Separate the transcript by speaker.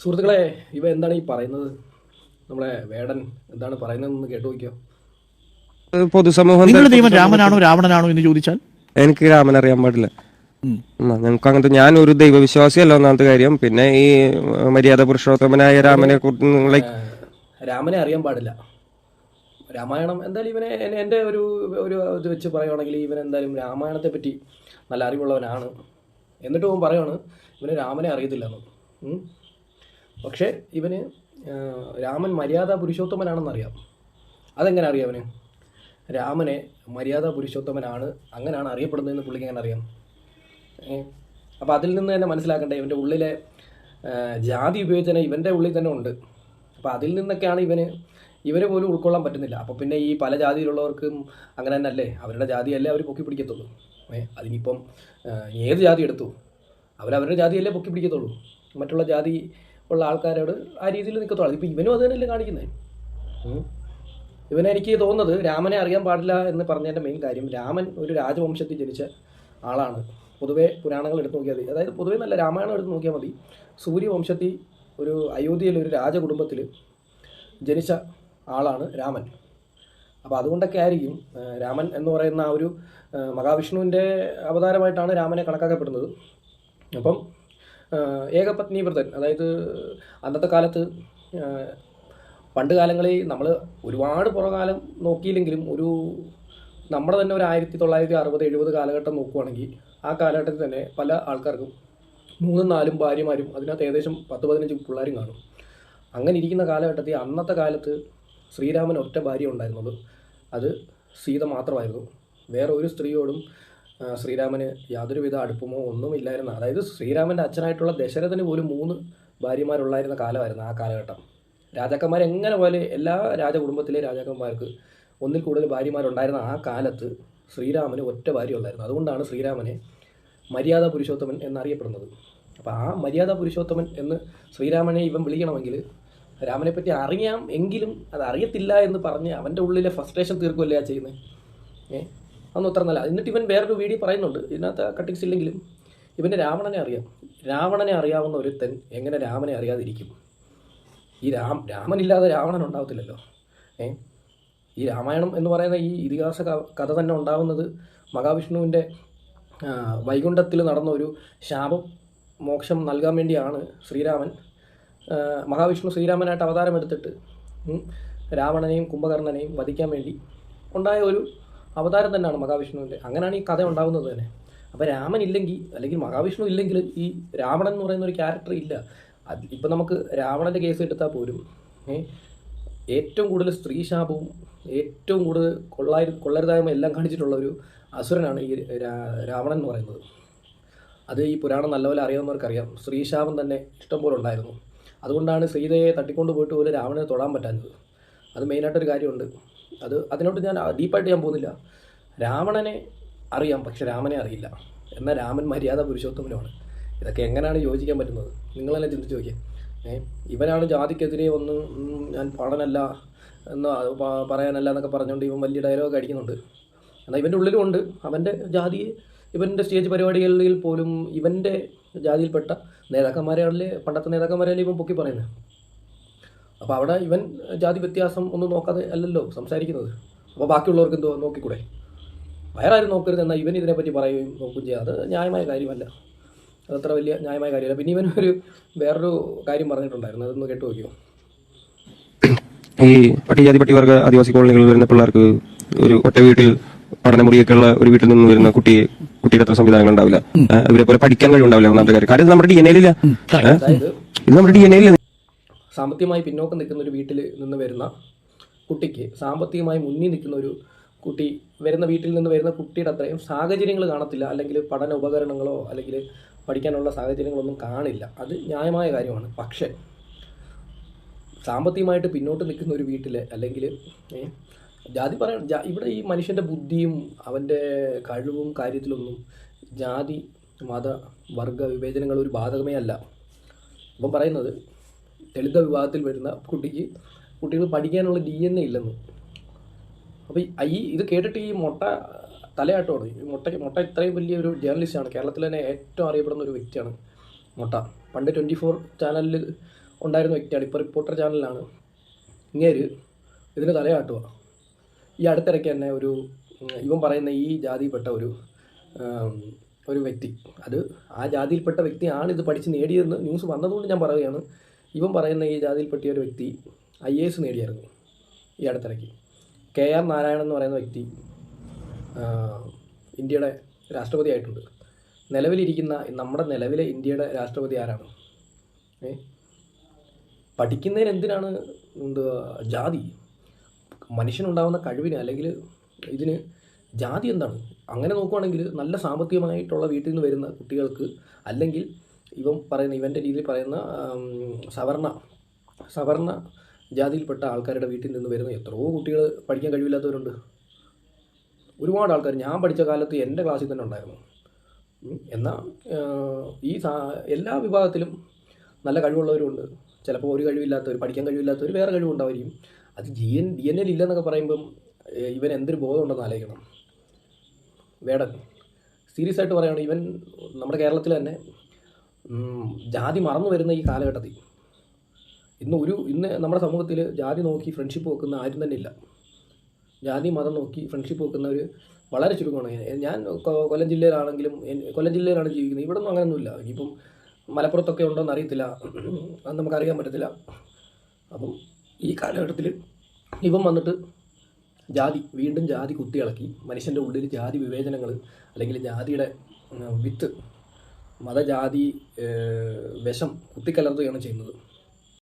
Speaker 1: സുഹൃത്തുക്കളെ ഇവ എന്താണ് ഈ പറയുന്നത്? നമ്മളെ വേടൻ എന്താണ് പറയുന്നതെന്ന് കേട്ടു നോക്കിയോ?
Speaker 2: പൊതുസമൂഹം
Speaker 3: നിങ്ങളുടെ ദൈവം രാമനാണോ രാവണനാണോ എന്ന് ചോദിച്ചാൽ?
Speaker 2: എനിക്ക് രാമൻ അറിയാൻ പാടില്ല. ഞങ്ങൾക്ക് അങ്ങനത്തെ ഞാൻ ഒരു ദൈവവിശ്വാസിയല്ല ഒന്നാമത്തെ കാര്യം. പിന്നെ ഈ മര്യാദ പുരുഷോത്തമനായ രാമനെ കുറിച്ച്
Speaker 1: രാമനെ അറിയാൻ പാടില്ല. രാമായണം എന്തായാലും ഇവനെ എന്റെ എന്റെ ഒരു ഒരു ഇത് വെച്ച് പറയുകയാണെങ്കിൽ ഇവൻ എന്തായാലും രാമായണത്തെ പറ്റി നല്ല അറിവുള്ളവനാണ്. എന്നിട്ട് അവൻ പറയുവാണ് ഇവന് രാമനെ അറിയത്തില്ലെന്ന് ഉം. പക്ഷേ ഇവന് രാമൻ മര്യാദ പുരുഷോത്തമനാണെന്നറിയാം. അതെങ്ങനെ അറിയാം അവന്? രാമനെ മര്യാദ പുരുഷോത്തമനാണ് അങ്ങനെയാണ് അറിയപ്പെടുന്നതെന്ന് പുള്ളിക്ക് എങ്ങനെ അറിയാം? അപ്പോൾ അതിൽ നിന്ന് തന്നെ മനസ്സിലാക്കണ്ടേ ഇവന്റെ ഉള്ളിലെ ജാതി വിവേചനം ഇവന്റെ ഉള്ളിൽ തന്നെ ഉണ്ട്. അപ്പോൾ അതിൽ നിന്നൊക്കെയാണ് ഇവന് ഇവരെ പോലും ഉൾക്കൊള്ളാൻ പറ്റുന്നില്ല. അപ്പോൾ പിന്നെ ഈ പല ജാതിയിലുള്ളവർക്കും അങ്ങനെ തന്നെ അല്ലേ അവരുടെ ജാതിയല്ലേ അവർ പൊക്കി പിടിക്കത്തുള്ളൂ. ഏ? അതിനിപ്പം ഏത് ജാതി എടുത്തു? അവരവരുടെ ജാതിയല്ലേ പൊക്കി പിടിക്കത്തുള്ളൂ? മറ്റുള്ള ജാതി ഉള്ള ആൾക്കാരോട് ആ രീതിയിൽ നിൽക്കത്തുള്ളൂ. ഇപ്പം ഇവനും അത് തന്നെയല്ലേ കാണിക്കുന്നത് ഇവനെനിക്ക് തോന്നുന്നത് രാമനെ അറിയാൻ പാടില്ല എന്ന് പറഞ്ഞതിന്റെ മെയിൻ കാര്യം രാമൻ ഒരു രാജവംശത്തിൽ ജനിച്ച ആളാണ്. പൊതുവെ പുരാണങ്ങൾ എടുത്ത് നോക്കിയാൽ മതി. അതായത് പൊതുവെ നല്ല രാമായണം എടുത്ത് നോക്കിയാൽ മതി. സൂര്യവംശത്തിൽ ഒരു അയോധ്യയിൽ ഒരു രാജകുടുംബത്തിൽ ജനിച്ച ആളാണ് രാമൻ. അപ്പോൾ അതുകൊണ്ടൊക്കെ ആയിരിക്കും രാമൻ എന്ന് പറയുന്ന ആ ഒരു മഹാവിഷ്ണുവിന്റെ അവതാരമായിട്ടാണ് രാമനെ കണക്കാക്കപ്പെടുന്നത്. അപ്പം ഏകപത്നി വ്രതൻ അതായത് അന്നത്തെ കാലത്ത് പണ്ട് കാലങ്ങളിൽ നമ്മൾ ഒരുപാട് പുറകാലം നോക്കിയില്ലെങ്കിലും ഒരു നമ്മുടെ തന്നെ ഒരു ആയിരത്തി തൊള്ളായിരത്തി അറുപത് എഴുപത് കാലഘട്ടം നോക്കുവാണെങ്കിൽ ആ കാലഘട്ടത്തിൽ തന്നെ പല ആൾക്കാർക്കും മൂന്നും നാലും ഭാര്യമാരും അതിനകത്ത് ഏകദേശം പത്ത് പതിനഞ്ച് പിള്ളേരും കാണും. അങ്ങനെ ഇരിക്കുന്ന കാലഘട്ടത്തിൽ അന്നത്തെ കാലത്ത് ശ്രീരാമൻ ഒറ്റ ഭാര്യ ഉണ്ടായിരുന്നത്. അത് സീത മാത്രമായിരുന്നു. വേറെ ഒരു സ്ത്രീയോടും ശ്രീരാമന് യാതൊരുവിധ അടുപ്പമോ ഒന്നും ഇല്ലായിരുന്നു അതായത് ശ്രീരാമന്റെ അച്ഛനായിട്ടുള്ള ദശരഥന് പോലും മൂന്ന് ഭാര്യമാരുള്ളായിരുന്ന കാലമായിരുന്നു ആ കാലഘട്ടം. രാജാക്കന്മാർ എങ്ങനെ പോലെ എല്ലാ രാജകുടുംബത്തിലെ രാജാക്കന്മാർക്ക് ഒന്നിൽ കൂടുതൽ ഭാര്യമാരുണ്ടായിരുന്ന ആ കാലത്ത് ശ്രീരാമന് ഒറ്റ ഭാര്യ ഉണ്ടായിരുന്നു അതുകൊണ്ടാണ് ശ്രീരാമനെ മര്യാദ പുരുഷോത്തമൻ എന്നറിയപ്പെടുന്നത്. അപ്പോൾ ആ മര്യാദ പുരുഷോത്തമൻ എന്ന് ശ്രീരാമനെ ഇവൻ വിളിക്കണമെങ്കിൽ രാമനെ പറ്റി അറിയാം എങ്കിലും അത് അറിയത്തില്ല എന്ന് പറഞ്ഞ് അവന്റെ ഉള്ളിലെ ഫസ്ട്രേഷൻ തീർക്കുമല്ലേ ആ ചെയ്യുന്നത് ഏ? അതൊന്നും അത്ര നല്ല എന്നിട്ട് ഇവൻ വേറൊരു വീഡിയോ പറയുന്നുണ്ട്. ഇതിനകത്ത് കട്ടിങ്സ് ഇല്ലെങ്കിലും ഇവന് രാവണനെ അറിയാം. രാവണനെ അറിയാവുന്ന ഒരുത്തൻ എങ്ങനെ രാമനെ അറിയാതിരിക്കും? ഈ രാം രാമനില്ലാതെ രാവണൻ ഉണ്ടാവത്തില്ലല്ലോ. ഏ? ഈ രാമായണം എന്ന് പറയുന്ന ഈ ഇതിഹാസ കഥ തന്നെ ഉണ്ടാവുന്നത് മഹാവിഷ്ണുവിന്റെ വൈകുണ്ഠത്തിൽ നടന്ന ഒരു ശാപം മോക്ഷം നൽകാൻ വേണ്ടിയാണ് ശ്രീരാമൻ. മഹാവിഷ്ണു ശ്രീരാമനായിട്ട് അവതാരം എടുത്തിട്ട് രാവണനെയും കുംഭകർണനെയും വധിക്കാൻ വേണ്ടി ഉണ്ടായ ഒരു അവതാരം തന്നെയാണ് മഹാവിഷ്ണുവിന്റെ അങ്ങനെയാണ് ഈ കഥ ഉണ്ടാകുന്നത് തന്നെ. അപ്പോൾ രാമൻ ഇല്ലെങ്കിൽ അല്ലെങ്കിൽ മഹാവിഷ്ണു ഇല്ലെങ്കിൽ ഈ രാവണൻ എന്ന് പറയുന്ന ഒരു ക്യാരക്ടർ ഇല്ല. അത് ഇപ്പം നമുക്ക് രാവണന്റെ കേസ് എടുത്താൽ പോലും ഏറ്റവും കൂടുതൽ സ്ത്രീ ശാപവും ഏറ്റവും കൂടുതൽ കൊള്ളായി കൊള്ളരുതായ്മ എല്ലാം കാണിച്ചിട്ടുള്ള ഒരു അസുരനാണ് ഈ രാവണൻ എന്ന് പറയുന്നത്. അത് ഈ പുരാണം നല്ലപോലെ അറിയാവുന്നവർക്കറിയാം. സ്ത്രീശാപം തന്നെ ഇഷ്ടം പോലെ ഉണ്ടായിരുന്നു. അതുകൊണ്ടാണ് സീതയെ തട്ടിക്കൊണ്ട് പോയിട്ട് പോലും രാവണനെ തൊടാൻ പറ്റാഞ്ഞത്. അത് മെയിനായിട്ടൊരു കാര്യമുണ്ട്. അത് അതിനോട്ട് ഞാൻ ഡീപ്പായിട്ട് ഞാൻ പോകുന്നില്ല. രാവണനെ അറിയാം പക്ഷെ രാമനെ അറിയില്ല. എന്നാൽ രാമൻ മര്യാദ പുരുഷോത്തമനുമാണ്. ഇതൊക്കെ എങ്ങനെയാണ് യോജിക്കാൻ പറ്റുന്നത്? നിങ്ങളെല്ലാം ചിന്തിച്ച് നോക്കിയാൽ ഏ ഇവനാണ് ജാതിക്കെതിരെ ഒന്ന് ഞാൻ പാടനല്ല എന്ന് പറയാനല്ല എന്നൊക്കെ പറഞ്ഞുകൊണ്ട് ഇവൻ വലിയ ഡയലോഗ് അടിക്കുന്നുണ്ട്. എന്നാൽ ഇവന്റെ ഉള്ളിലും ഉണ്ട്. അവന്റെ ജാതി ഇവന്റെ സ്റ്റേജ് പരിപാടികളിൽ പോലും ഇവന്റെ ജാതിയിൽപ്പെട്ട നേതാക്കന്മാരെയാണല്ലേ പണ്ടത്തെ നേതാക്കന്മാരെയല്ലേ ഇവൻ പൊക്കി പറയുന്നത്? അപ്പോൾ അവിടെ ഇവൻ ജാതി വ്യത്യാസം ഒന്നും നോക്കാതെ അല്ലല്ലോ സംസാരിക്കുന്നത്. അപ്പോൾ ബാക്കിയുള്ളവർക്ക് എന്തോ നോക്കിക്കൂടെ. വേറെ ആരും നോക്കരുത് എന്നാൽ ഇവൻ ഇതിനെപ്പറ്റി പറയുകയും നോക്കുകയും ചെയ്യുക അത് ന്യായമായ കാര്യമല്ല. അതത്ര വലിയ ന്യായമായ കാര്യമല്ല. പിന്നെ ഇവൻ ഒരു വേറൊരു കാര്യം പറഞ്ഞിട്ടുണ്ടായിരുന്നു. അതൊന്ന് കേട്ടു നോക്കിയോ
Speaker 2: ഈ പട്ടികജാതി പട്ടികവർഗ ആദിവാസി കോളനികളിൽ വരുന്ന പിള്ളേർക്ക് ഒരു ഒറ്റ വീട്ടിൽ പഠനമുറിയൊക്കെ ഉള്ള ഒരു വീട്ടിൽ നിന്ന് വരുന്ന കുട്ടി കുട്ടിയുടെ അത്ര സംവിധാനങ്ങൾ ഉണ്ടാവില്ല. അവരെ ഇവരെ പോലെ പഠിക്കാൻ കഴിവുണ്ടാവില്ല ഒന്നാമത്തെ കാര്യം. കാര്യം നമ്മുടെ ഡി എൻ എയിലില്ല ഇത് നമ്മുടെ ഡി എൻ എയിൽ
Speaker 1: സാമ്പത്തികമായി പിന്നോക്കം നിൽക്കുന്ന ഒരു വീട്ടിൽ നിന്ന് വരുന്ന കുട്ടിക്ക് സാമ്പത്തികമായി മുന്നിൽ നിൽക്കുന്ന ഒരു കുട്ടി വരുന്ന വീട്ടിൽ നിന്ന് വരുന്ന കുട്ടിയുടെ അത്രയും സാഹചര്യങ്ങൾ കാണത്തില്ല. അല്ലെങ്കിൽ പഠന ഉപകരണങ്ങളോ അല്ലെങ്കിൽ പഠിക്കാനുള്ള സാഹചര്യങ്ങളൊന്നും കാണില്ല. അത് ന്യായമായ കാര്യമാണ്. പക്ഷേ സാമ്പത്തികമായിട്ട് പിന്നോട്ട് നിൽക്കുന്ന ഒരു വീട്ടിൽ അല്ലെങ്കിൽ ജാതി പറയാൻ ഇവിടെ ഈ മനുഷ്യന്റെ ബുദ്ധിയും അവന്റെ കഴിവും കാര്യത്തിലൊന്നും ജാതി മത വർഗ വിവേചനങ്ങൾ ഒരു ബാധകമേ അല്ല. ഇപ്പം പറയുന്നത് ദളിത വിഭാഗത്തിൽ വരുന്ന കുട്ടിക്ക് കുട്ടികൾ പഠിക്കാനുള്ള ഡി എൻ എ ഇല്ലെന്ന്. അപ്പോൾ ഈ ഇത് കേട്ടിട്ട് ഈ മുട്ട തലയാട്ടമാണ് ഈ മുട്ട മുട്ട ഇത്രയും വലിയൊരു ജേർണലിസ്റ്റാണ് കേരളത്തിൽ തന്നെ ഏറ്റവും അറിയപ്പെടുന്ന ഒരു വ്യക്തിയാണ് മുട്ട. പണ്ട് ട്വന്റി ഫോർ ചാനലിൽ ഉണ്ടായിരുന്ന വ്യക്തിയാണ്. ഇപ്പോൾ റിപ്പോർട്ടർ ചാനലിലാണ് ഇങ്ങേര് ഇതിന് തലയാട്ടുക ഈ അടുത്തിടയ്ക്ക് തന്നെ ഒരു ഇവൻ പറയുന്ന ഈ ജാതിയിൽപ്പെട്ട ഒരു ഒരു വ്യക്തി. അത് ആ ജാതിയിൽപ്പെട്ട വ്യക്തിയാണ് ഇത് പഠിച്ച് നേടിയതെന്ന് ന്യൂസ് വന്നതുകൊണ്ട് ഞാൻ പറയുകയാണ്. ഇവൻ പറയുന്ന ഈ ജാതിയിൽപ്പെട്ട ഒരു വ്യക്തി ഐ എ എസ് നേടിയായിരുന്നു. ഈ അടുത്തിടയ്ക്ക് കെ ആർ നാരായണൻ എന്ന് പറയുന്ന വ്യക്തി ഇന്ത്യയുടെ രാഷ്ട്രപതി ആയിട്ടുണ്ട്. നിലവിലിരിക്കുന്ന നമ്മുടെ നിലവിലെ ഇന്ത്യയുടെ രാഷ്ട്രപതി ആരാണ്? ഏ? പഠിക്കുന്നതിന് എന്തിനാണ് എന്തുവാ ജാതി? മനുഷ്യനുണ്ടാകുന്ന കഴിവിന് അല്ലെങ്കിൽ ഇതിന് ജാതി എന്താണ്? അങ്ങനെ നോക്കുവാണെങ്കിൽ നല്ല സാമ്പത്തികമായിട്ടുള്ള വീട്ടിൽ നിന്ന് വരുന്ന കുട്ടികൾക്ക് അല്ലെങ്കിൽ ഇവൻ പറയുന്ന ഇവന്റെ രീതിയിൽ പറയുന്ന സവർണ സവർണ ജാതിയിൽപ്പെട്ട ആൾക്കാരുടെ വീട്ടിൽ നിന്ന് വരുന്ന എത്രയോ കുട്ടികൾ പഠിക്കാൻ കഴിവില്ലാത്തവരുണ്ട്. ഒരുപാട് ആൾക്കാർ ഞാൻ പഠിച്ച കാലത്ത് എന്റെ ക്ലാസ്സിൽ തന്നെ ഉണ്ടായിരുന്നു. എന്നാൽ ഈ എല്ലാ വിഭാഗത്തിലും നല്ല കഴിവുള്ളവരുണ്ട്. ചിലപ്പോൾ ഒരു കഴിവില്ലാത്തവർ പഠിക്കാൻ കഴിവില്ലാത്തവർ വേറെ കഴിവുണ്ടായിരിക്കും അത് G N D N L ഇല്ലെന്നൊക്കെ പറയുമ്പം ഇവൻ എന്തൊരു ബോധമുണ്ടെന്ന് ആലോചിക്കണം. വേടൻ സീരിയസ് ആയിട്ട് പറയുകയാണ് ഇവൻ നമ്മുടെ കേരളത്തിൽ തന്നെ ജാതി മറന്നു വരുന്ന ഈ കാലഘട്ടത്തിൽ ഇന്ന് ഒരു ഇന്ന് നമ്മുടെ സമൂഹത്തിൽ ജാതി നോക്കി ഫ്രണ്ട്ഷിപ്പ് വെക്കുന്ന ആരും തന്നെ ഇല്ല. ജാതി മതം നോക്കി ഫ്രണ്ട്ഷിപ്പ് വെക്കുന്ന ഒരു വളരെ ചുരുക്കമാണ്. ഞാൻ- കൊല്ലം ജില്ലയിലാണെങ്കിലും കൊല്ലം ജില്ലയിലാണ് ജീവിക്കുന്നത്. ഇവിടെ ഒന്നും അങ്ങനെയൊന്നുമില്ല. ഇനിയിപ്പം മലപ്പുറത്തൊക്കെ ഉണ്ടോയെന്ന് അറിയത്തില്ല. അത് നമുക്കറിയാൻ പറ്റത്തില്ല. അപ്പം ഈ കാലഘട്ടത്തിൽ ഇവൻ വന്നിട്ട് ജാതി വീണ്ടും ജാതി കുത്തിയിളക്കി. മനുഷ്യന്റെ ഉള്ളിൽ ജാതി വിവേചനങ്ങൾ അല്ലെങ്കിൽ ജാതിയുടെ വിത്ത് മതജാതി വിഷം കുത്തിക്കലർത്തുകയാണ് ചെയ്യുന്നത്.